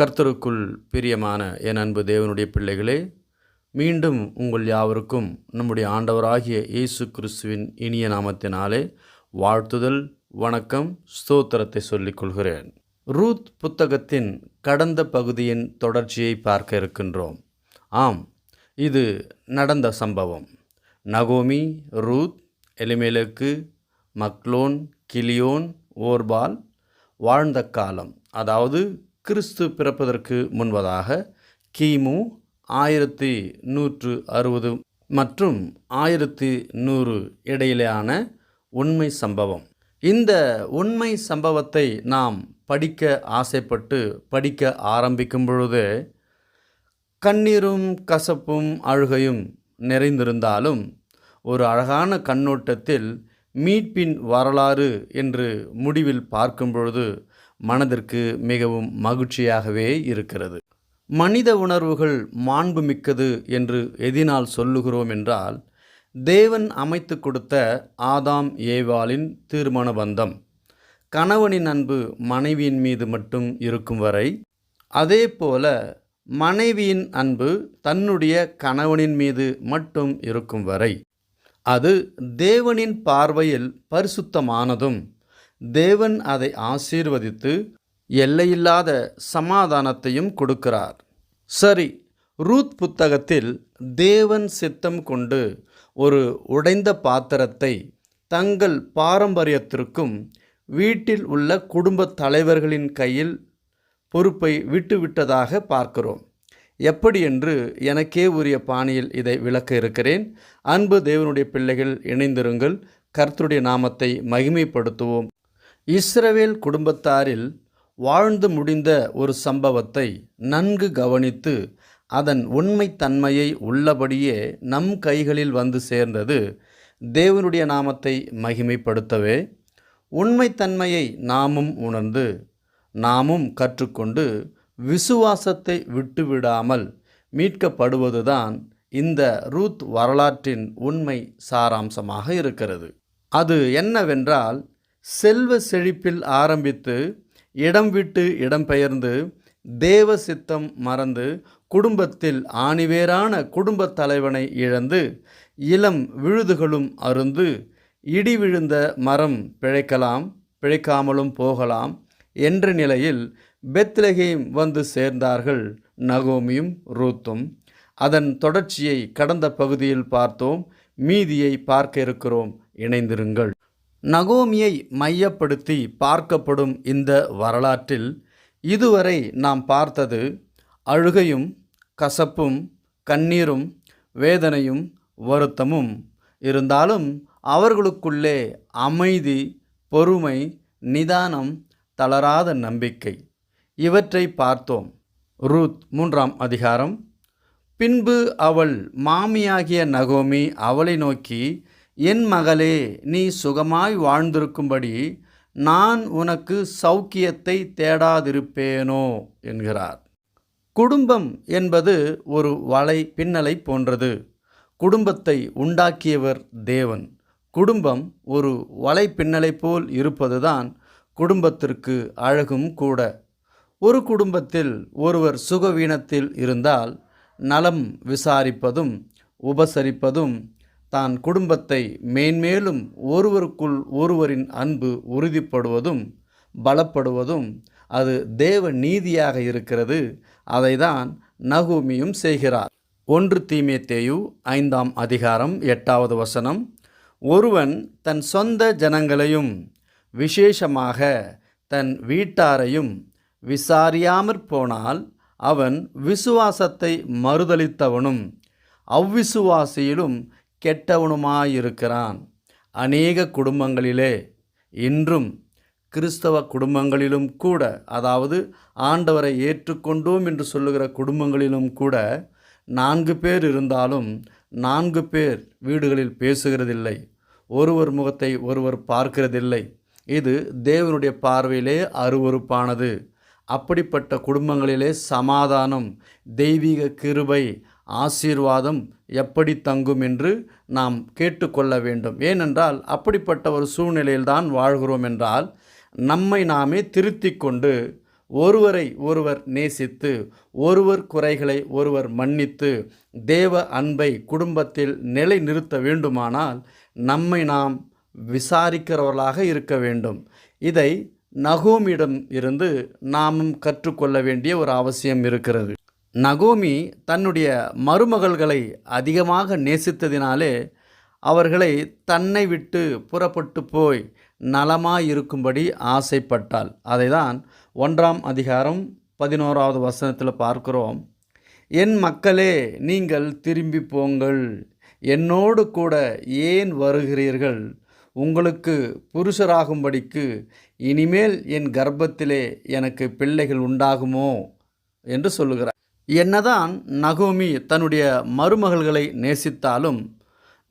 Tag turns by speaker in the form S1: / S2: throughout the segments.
S1: கர்த்தருக்குள் பிரியமான என் அன்பு தேவனுடைய பிள்ளைகளே மீண்டும் உங்கள் யாவருக்கும் நம்முடைய ஆண்டவராகிய இயேசு கிறிஸ்துவின் இனிய நாமத்தினாலே வாழ்த்துதல் வணக்கம் ஸ்தோத்திரத்தை சொல்லிக் கொள்கிறேன். ரூத் புத்தகத்தின் கடந்த பகுதியின் தொடர்ச்சியை பார்க்க இருக்கின்றோம். ஆம் இது நடந்த சம்பவம். நகோமி ரூத் எலிமேலுக்கு மக்லோன் கிலியோன் ஓர்பால் வாழ்ந்த காலம். அதாவது கிறிஸ்து பிறப்பதற்கு முன்பதாக கிமு ஆயிரத்தி நூற்று அறுபது மற்றும் ஆயிரத்தி நூறு இடையிலான உண்மை சம்பவம். இந்த உண்மை சம்பவத்தை நாம் படிக்க ஆசைப்பட்டு படிக்க ஆரம்பிக்கும் பொழுது கண்ணீரும் கசப்பும் அழுகையும் நிறைந்திருந்தாலும் ஒரு அழகான கண்ணோட்டத்தில் மீட்பின் வரலாறு என்று முடிவில் பார்க்கும் பொழுது மனதிற்கு மிகவும் மகிழ்ச்சியாகவே இருக்கிறது. மனித உணர்வுகள் மாண்புமிக்கது என்று எதினால் சொல்லுகிறோம் என்றால் தேவன் அமைத்து கொடுத்த ஆதாம் ஏவாளின் திருமண பந்தம் கணவனின் அன்பு மனைவியின் மீது மட்டும் இருக்கும் வரை அதே போல மனைவியின் அன்பு தன்னுடைய கணவனின் மீது மட்டும் இருக்கும் வரை அது தேவனின் பார்வையில் பரிசுத்தமானதும் தேவன் அதை ஆசீர்வதித்து எல்லையில்லாத சமாதானத்தையும் கொடுக்கிறார். சரி ரூத் புத்தகத்தில் தேவன் சித்தம் கொண்டு ஒரு உடைந்த பாத்திரத்தை தங்கள் பாரம்பரியத்திற்கும் வீட்டில் உள்ள குடும்ப தலைவர்களின் கையில் பொறுப்பை விட்டுவிட்டதாக பார்க்கிறோம். எப்படி என்று எனக்கே உரிய பாணியில் இதை விளக்க இருக்கிறேன். அன்பு தேவனுடைய பிள்ளைகள் இணைந்திருங்கள். கர்த்தருடைய நாமத்தை மகிமைப்படுத்துவோம். இஸ்ரவேல் குடும்பத்தாரில் வாழ்ந்து முடிந்த ஒரு சம்பவத்தை நன்கு கவனித்து அதன் உண்மைத்தன்மையை உள்ளபடியே நம் கைகளில் வந்து சேர்ந்தது தேவனுடைய நாமத்தை மகிமைப்படுத்தவே. உண்மைத்தன்மையை நாமும் உணர்ந்து நாமும் கற்றுக்கொண்டு விசுவாசத்தை விட்டுவிடாமல் மீட்கப்படுவதுதான் இந்த ரூத் வரலாற்றின் உண்மை சாராம்சமாக இருக்கிறது. அது என்னவென்றால் செல்வ செழிப்பில் ஆரம்பித்து இடம் விட்டு இடம்பெயர்ந்து தேவ சித்தம் மறந்து குடும்பத்தில் ஆணிவேரான குடும்பத் தலைவனை இழந்து இளம் விழுதுகளும் அருந்து இடி விழுந்த மரம் பிழைக்கலாம் பிழைக்காமலும் போகலாம் என்ற நிலையில் பெத்லகேம் வந்து சேர்ந்தார்கள் நகோமியும் ரூத்தும். அதன் தொடர்ச்சியை கடந்த பகுதியில் பார்த்தோம் மீதியை பார்க்க இருக்கிறோம். இணைந்திருங்கள். நகோமியை மையப்படுத்தி பார்க்கப்படும் இந்த வரலாற்றில் இதுவரை நாம் பார்த்தது அழுகையும் கசப்பும் கண்ணீரும் வேதனையும் வருத்தமும். இருந்தாலும் அவர்களுக்குள்ளே அமைதி பொறுமை நிதானம் தளராத நம்பிக்கை. இவற்றை பார்த்தோம். ரூத் மூன்றாம் அதிகாரம். பின்பு அவள் மாமியாகிய நகோமி அவளை நோக்கி என் மகளே நீ சுகமாய் வாழ்ந்திருக்கும்படி நான் உனக்கு சௌக்கியத்தை தேடாதிருப்பேனோ என்கிறார். குடும்பம் என்பது ஒரு வலை பின்னலை போன்றது. குடும்பத்தை உண்டாக்கியவர் தேவன். குடும்பம் ஒரு வலை பின்னலை போல் இருப்பதுதான் குடும்பத்திற்கு அழகும் கூட. ஒரு குடும்பத்தில் ஒருவர் சுகவீனத்தில் இருந்தால் நலம் விசாரிப்பதும் உபசரிப்பதும் தான் குடும்பத்தை மேன்மேலும் ஒருவருக்குள் ஒருவரின் அன்பு உறுதிப்படுவதும் பலப்படுவதும் அது தேவ நீதியாக இருக்கிறது. அதைதான் நகூமியும் செய்கிறார். ஒன்று தீமேத்தேயு ஐந்தாம் அதிகாரம் எட்டாவது வசனம். ஒருவன் தன் சொந்த ஜனங்களையும் விசேஷமாக தன் வீட்டாரையும் விசாரியாமற் போனால் அவன் விசுவாசத்தை மறுதளித்தவனும் அவ்விசுவாசியிலும் கெட்டவனுமாயிருக்கிறான். அநேக குடும்பங்களிலே இன்றும் கிறிஸ்தவ குடும்பங்களிலும் கூட அதாவது ஆண்டவரை ஏற்றுக்கொண்டோம் என்று சொல்லுகிற குடும்பங்களிலும் கூட நான்கு பேர் இருந்தாலும் நான்கு பேர் வீடுகளில் பேசுகிறதில்லை. ஒருவர் முகத்தை ஒருவர் பார்க்கிறதில்லை. இது தேவனுடைய பார்வையிலே அருவறுப்பானது அப்படிப்பட்ட குடும்பங்களிலே சமாதானம் தெய்வீக கிருபை ஆசீர்வாதம் எப்படி தங்கும் என்று நாம் கேட்டுக்கொள்ள வேண்டும். ஏனென்றால் அப்படிப்பட்ட ஒரு சூழ்நிலையில்தான் வாழ்கிறோம் என்றால் நம்மை நாமே திருத்தி கொண்டு ஒருவரை ஒருவர் நேசித்து ஒருவர் குறைகளை ஒருவர் மன்னித்து தேவ அன்பை குடும்பத்தில் நிலைநிறுத்த வேண்டுமானால் நம்மை நாம் விசாரிக்கிறவர்களாக இருக்க வேண்டும். இதை நகோமிடம் இருந்து நாமும் கற்றுக்கொள்ள வேண்டிய ஒரு அவசியம் இருக்கிறது. நகோமி தன்னுடைய மருமகள்களை அதிகமாக நேசித்ததினாலே அவர்களை தன்னை விட்டு புறப்பட்டு போய் நலமாயிருக்கும்படி ஆசைப்பட்டாள். அதை தான் ஒன்றாம் அதிகாரம் பதினோராவது வசனத்தில் பார்க்கிறோம். என் மக்களே நீங்கள் திரும்பி போங்கள். என்னோடு கூட ஏன் வருகிறீர்கள்? உங்களுக்கு புருஷராகும்படிக்கு இனிமேல் என் கர்ப்பத்திலே எனக்கு பிள்ளைகள் உண்டாகுமோ? என்று சொல்லுகிறார். என்னதான் நகோமி தன்னுடைய மருமகள்களை நேசித்தாலும்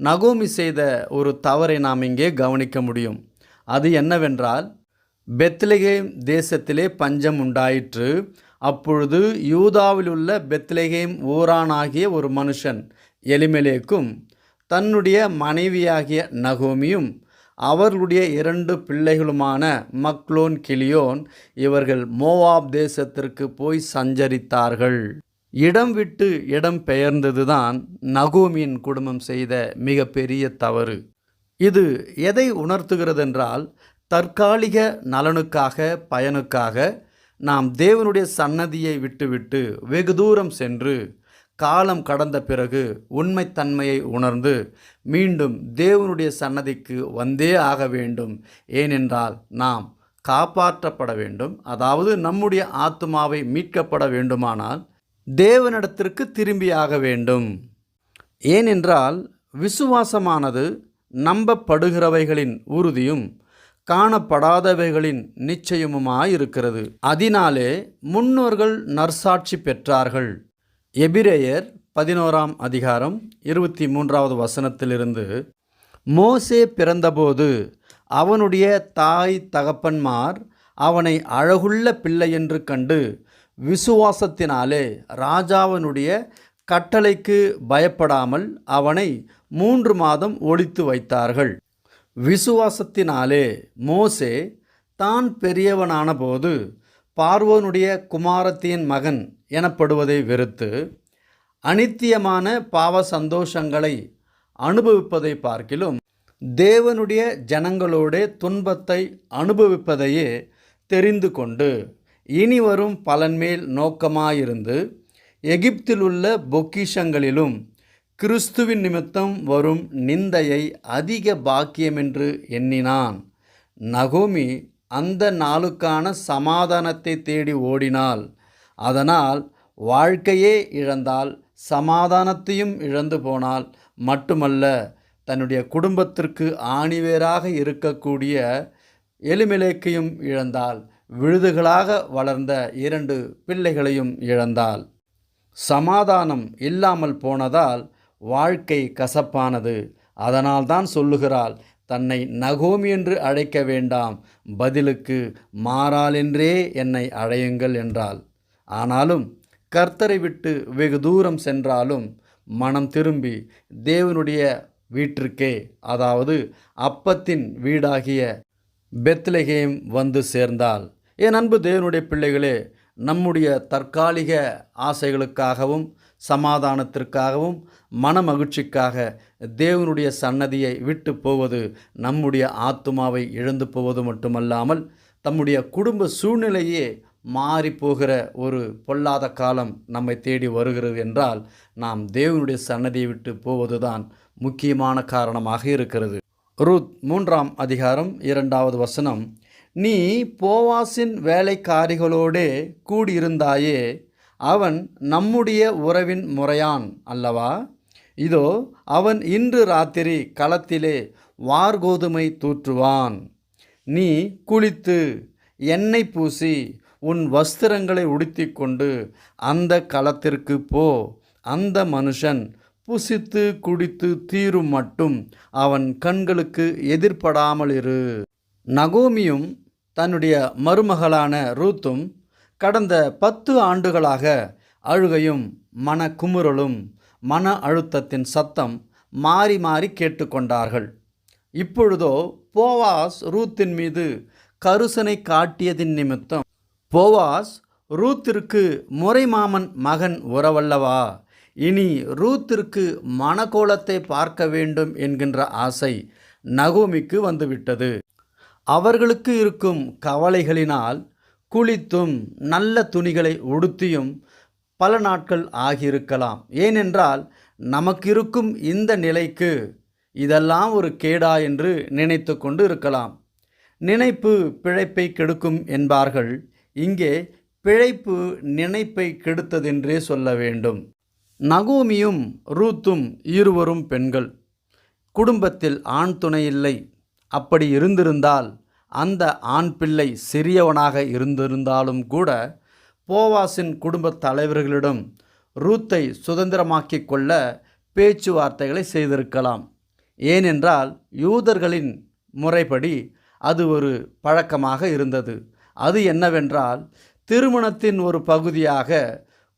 S1: நகோமி செய்த ஒரு தவறை நாம் இங்கே கவனிக்க முடியும். அது என்னவென்றால் பெத்லகேம் தேசத்திலே பஞ்சம் உண்டாயிற்று. அப்பொழுது யூதாவில் உள்ள பெத்லகேம் ஊரானாகிய ஒரு மனுஷன் எலிமெலேக்கும் தன்னுடைய மனைவியாகிய நகோமியும் அவர்களுடைய இரண்டு பிள்ளைகளுமான மக்லோன் கிளியோன் இவர்கள் மோவாப் தேசத்திற்கு போய் சஞ்சரித்தார்கள். இடம் விட்டு இடம் பெயர்ந்ததுதான் நகோமியின் குடும்பம் செய்த மிகப்பெரிய தவறு. இது எதை உணர்த்துகிறதென்றால் தற்காலிக நலனுக்காக பயனுக்காக நாம் தேவனுடைய சன்னதியை விட்டுவிட்டு வெகு தூரம் சென்று காலம் கடந்த பிறகு உண்மைத்தன்மையை உணர்ந்து மீண்டும் தேவனுடைய சன்னதிக்கு வந்தே ஆக வேண்டும். ஏனென்றால் நாம் காப்பாற்றப்பட வேண்டும். அதாவது நம்முடைய ஆத்மாவை மீட்கப்பட வேண்டுமானால் தேவனிடத்திற்கு திரும்பியாக வேண்டும். ஏனென்றால் விசுவாசமானது நம்பப்படுகிறவைகளின் உறுதியும் காணப்படாதவைகளின் நிச்சயமுமாயிருக்கிறது. அதனாலே முன்னோர்கள் நற்சாட்சி பெற்றார்கள். எபிரேயர் பதினோராம் அதிகாரம் இருபத்தி மூன்றாவது வசனத்திலிருந்து மோசே பிறந்தபோது அவனுடைய தாய் தகப்பன்மார் அவனை அழகுள்ள பிள்ளை என்று கண்டு விசுவாசத்தினாலே ராஜாவினுடைய கட்டளைக்கு பயப்படாமல் அவனை மூன்று மாதம் ஒழித்து வைத்தார்கள். விசுவாசத்தினாலே மோசே தான் பெரியவனான போது பார்வோனுடைய குமாரத்தியின் மகன் எனப்படுவதை வெறுத்து அனித்தியமான பாவ சந்தோஷங்களை அனுபவிப்பதை பார்க்கிலும் தேவனுடைய ஜனங்களோட துன்பத்தை அனுபவிப்பதையே தெரிந்து கொண்டு இனி வரும் பலன்மேல் நோக்கமாயிருந்து எகிப்தில் உள்ள பொக்கிஷங்களிலும் கிறிஸ்துவின் நிமித்தம் வரும் நிந்தையை அதிக பாக்கியமென்று எண்ணினான். நகோமி அந்த நாளுக்கான சமாதானத்தை தேடி ஓடினாள். அதனால் வாழ்க்கையே இழந்தால் சமாதானத்தையும் இழந்து போனால் மட்டுமல்ல தன்னுடைய குடும்பத்திற்கு ஆணிவேராக இருக்கக்கூடிய எலிமிலேக்கையும் இழந்தாள். விழுதுகளாக வளர்ந்த இரண்டு பிள்ளைகளையும் இழந்தாள். சமாதானம் இல்லாமல் போனதால் வாழ்க்கை கசப்பானது. அதனால்தான் சொல்லுகிறாள் தன்னை நகோமி என்று அழைக்க வேண்டாம். பதிலுக்கு மாறாலென்றே என்னை அழையுங்கள் என்றாள். ஆனாலும் கர்த்தரை விட்டு வெகு தூரம் சென்றாலும் மனம் திரும்பி தேவனுடைய வீட்டிற்கே அதாவது அப்பத்தின் வீடாகிய பெத்லகேம் வந்து சேர்ந்தாள். என் அன்பு தேவனுடைய பிள்ளைகளே நம்முடைய தற்காலிக ஆசைகளுக்காகவும் சமாதானத்திற்காகவும் மன மகிழ்ச்சிக்காக தேவனுடைய சன்னதியை விட்டு போவது நம்முடைய ஆத்துமாவை இழந்து போவது மட்டுமல்லாமல் தம்முடைய குடும்ப சூழ்நிலையே மாறி போகிற ஒரு பொல்லாத காலம் நம்மை தேடி வருகிறது என்றால் நாம் தேவனுடைய சன்னதியை விட்டு போவதுதான் முக்கியமான காரணமாக இருக்கிறது. ரூத் மூன்றாம் அதிகாரம் இரண்டாவது வசனம் நீ போவாசின் வேலைக்காரிகளோடே கூடியிருந்தாயே அவன் நம்முடைய உறவின் முறையான் அல்லவா? இதோ அவன் இன்று ராத்திரி களத்திலே வார்கோதுமை தூற்றுவான். நீ குளித்து எண்ணெய் பூசி உன் வஸ்திரங்களை உடுத்திக்கொண்டு அந்த களத்திற்கு போ. அந்த மனுஷன் புசித்து குடித்து தீரும் மட்டும் அவன் கண்களுக்கு எதிர்ப்படாமல் இரு நகோமியும் தன்னுடைய மருமகளான ரூத்தும் கடந்த பத்து ஆண்டுகளாக அழுகையும் மன குமுறலும் மன அழுத்தத்தின் சத்தம் மாறி மாறி கேட்டுக்கொண்டார்கள். இப்பொழுதோ போவாஸ் ரூத்தின் மீது கருசனை காட்டியதின் நிமித்தம் போவாஸ் ரூத்திற்கு முறைமாமன் மகன் உறவல்லவா? இனி ரூத்திற்கு மனக்கோலத்தை பார்க்க வேண்டும் என்கின்ற ஆசை நகோமிக்கு வந்துவிட்டது. அவர்களுக்கு இருக்கும் கவலைகளினால் குளித்தும் நல்ல துணிகளை உடுத்தியும் பல நாட்கள் ஆகியிருக்கலாம். ஏனென்றால் நமக்கு இருக்கும் இந்த நிலைக்கு இதெல்லாம் ஒரு கேடா என்று நினைத்து கொண்டு இருக்கலாம். நினைப்பு பிழைப்பை கெடுக்கும் என்பார்கள். இங்கே பிழைப்பு நினைப்பை கெடுத்ததென்றே சொல்ல வேண்டும். நகோமியும் ரூத்தும் இருவரும் பெண்கள். குடும்பத்தில் ஆண் துணை இல்லை. அப்படி இருந்திருந்தால் அந்த ஆண் பிள்ளை சிறியவனாக இருந்திருந்தாலும் கூட போவாஸின் குடும்பத் தலைவர்களிடம் ரூத்தை சுதந்திரமாக்கிக் கொள்ள பேச்சுவார்த்தைகளை செய்திருக்கலாம். ஏனென்றால் யூதர்களின் முறைப்படி அது ஒரு பழக்கமாக இருந்தது. அது என்னவென்றால் திருமணத்தின் ஒரு பகுதியாக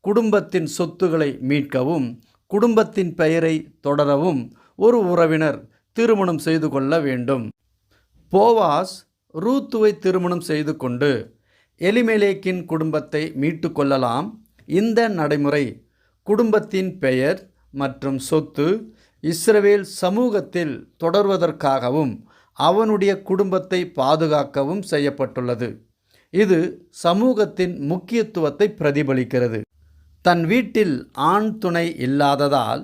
S1: குடும்பத்தின் சொத்துக்களை மீட்கவும் குடும்பத்தின் பெயரை தொடரவும் ஒரு உறவினர் திருமணம் செய்து கொள்ள வேண்டும். போவாஸ் ரூத்துவை திருமணம் செய்து கொண்டு எலிமெலேக்கின் குடும்பத்தை மீட்டு கொள்ளலாம். இந்த நடைமுறை குடும்பத்தின் பெயர் மற்றும் சொத்து இஸ்ரவேல் சமூகத்தில் தொடர்வதற்காகவும் அவனுடைய குடும்பத்தை பாதுகாக்கவும் செய்யப்பட்டுள்ளது. இது சமூகத்தின் முக்கியத்துவத்தை பிரதிபலிக்கிறது. தன் வீட்டில் ஆண் துணை இல்லாததால்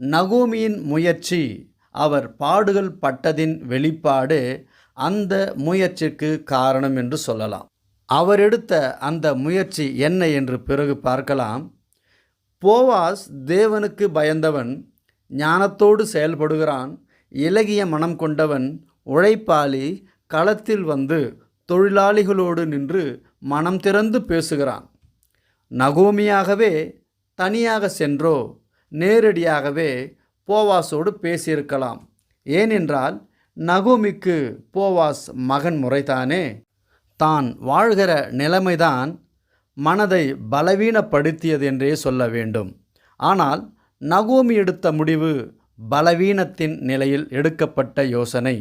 S1: நகோமியின் முயற்சி அவர் பாடுகள் பட்டதின் வெளிப்பாடு அந்த முயற்சிக்கு காரணம் என்று சொல்லலாம். அவர் எடுத்த அந்த முயற்சி என்ன என்று பிறகு பார்க்கலாம். போவாஸ் தேவனுக்கு பயந்தவன் ஞானத்தோடு செயல்படுகிறான் இலகிய மனம் கொண்டவன் உழைப்பாளி களத்தில் வந்து தொழிலாளிகளோடு நின்று மனம் திறந்து பேசுகிறான். நகோமியாகவே தனியாக சென்றோ நேரடியாகவே போவாஸோடு பேசியிருக்கலாம். ஏனென்றால் நகோமிக்கு போவாஸ் மகன் முறைதானே? தான் வாழ்கிற நிலைமைதான் மனதை பலவீனப்படுத்தியது என்றே சொல்ல வேண்டும். ஆனால் நகோமி எடுத்த முடிவு பலவீனத்தின் நிலையில் எடுக்கப்பட்ட யோசனை.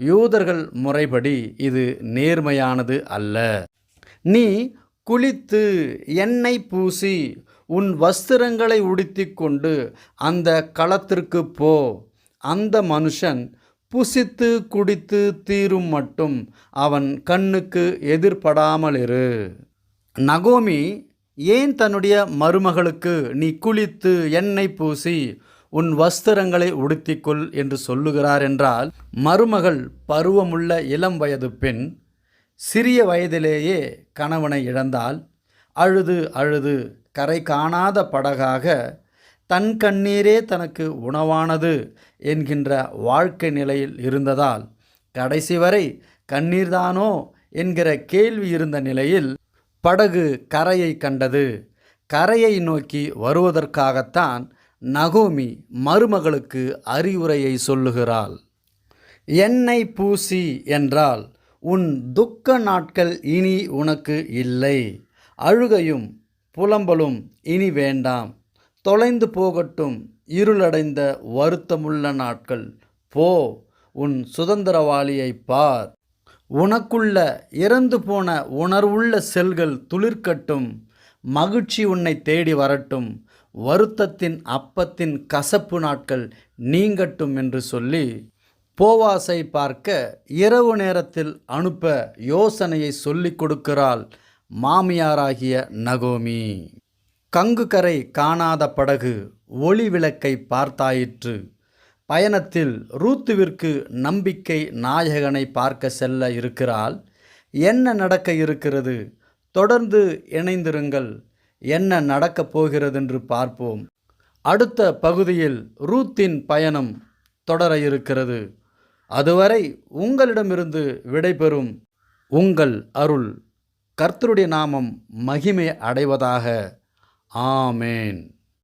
S1: யூதர்கள் முறைப்படி இது நேர்மையானது அல்ல. நீ குளித்து எண்ணெய் பூசி உன் வஸ்திரங்களை உடுத்தி கொண்டு அந்த களத்திற்கு போ. அந்த மனுஷன் புசித்து குடித்து தீரும் மட்டும் அவன் கண்ணுக்கு எதிர்படாமல் இரு. நகோமி ஏன் தன்னுடைய மருமகளுக்கு நீ குளித்து எண்ணெய் பூசி உன் வஸ்திரங்களை உடுத்திக்கொள் என்று சொல்லுகிறார் என்றால் மருமகள் பருவமுள்ள இளம் வயது பெண் சிறிய வயதிலேயே கணவனை இழந்தால் அழுது அழுது கரை காணாத படகாக தன் கண்ணீரே தனக்கு உணவானது என்கின்ற வாழ்க்கை நிலையில் இருந்ததால் கடைசி வரை கண்ணீர்தானோ என்கிற கேள்வி இருந்த நிலையில் படகு கரையை கண்டது. கரையை நோக்கி வருவதற்காகத்தான் நகோமி மருமகளுக்கு அறிவுரையை சொல்லுகிறாள். எண்ணெய் பூசி என்றால் உன் துக்க நாட்கள் இனி உனக்கு இல்லை. அழுகையும் புலம்பலும் இனி வேண்டாம். தொலைந்து போகட்டும் இருளடைந்த வருத்தமுள்ள நாட்கள். போ உன் சுதந்திரவாளியை பார். உனக்குள்ள இறந்து போன உணர்வுள்ள செல்கள் துளிர்க்கட்டும். மகிழ்ச்சி உன்னை தேடி வரட்டும். வருத்தத்தின் அப்பத்தின் கசப்பு நாட்கள் நீங்கட்டும் என்று சொல்லி போவாசை பார்க்க இரவு நேரத்தில் அனுப்ப யோசனையை சொல்லிக் கொடுக்கிறாள். மாமியாராகிய நகோமி. கங்கு கரை காணாத படகு ஒளி விளக்கை பார்த்தாயிற்று. பயணத்தில் ரூத்துவிற்கு நம்பிக்கை நாயகனை பார்க்க செல்ல இருக்கிறாள். என்ன நடக்க இருக்கிறது? தொடர்ந்து இணைந்திருங்கள். என்ன நடக்கப் போகிறதென்று பார்ப்போம். அடுத்த பகுதியில் ரூத்தின் பயணம் தொடர இருக்கிறது. அதுவரை உங்களிடமிருந்து விடைபெறும் உங்கள் அருள். கர்த்தருடைய நாமம் மகிமை அடைவதாக. ஆமேன்.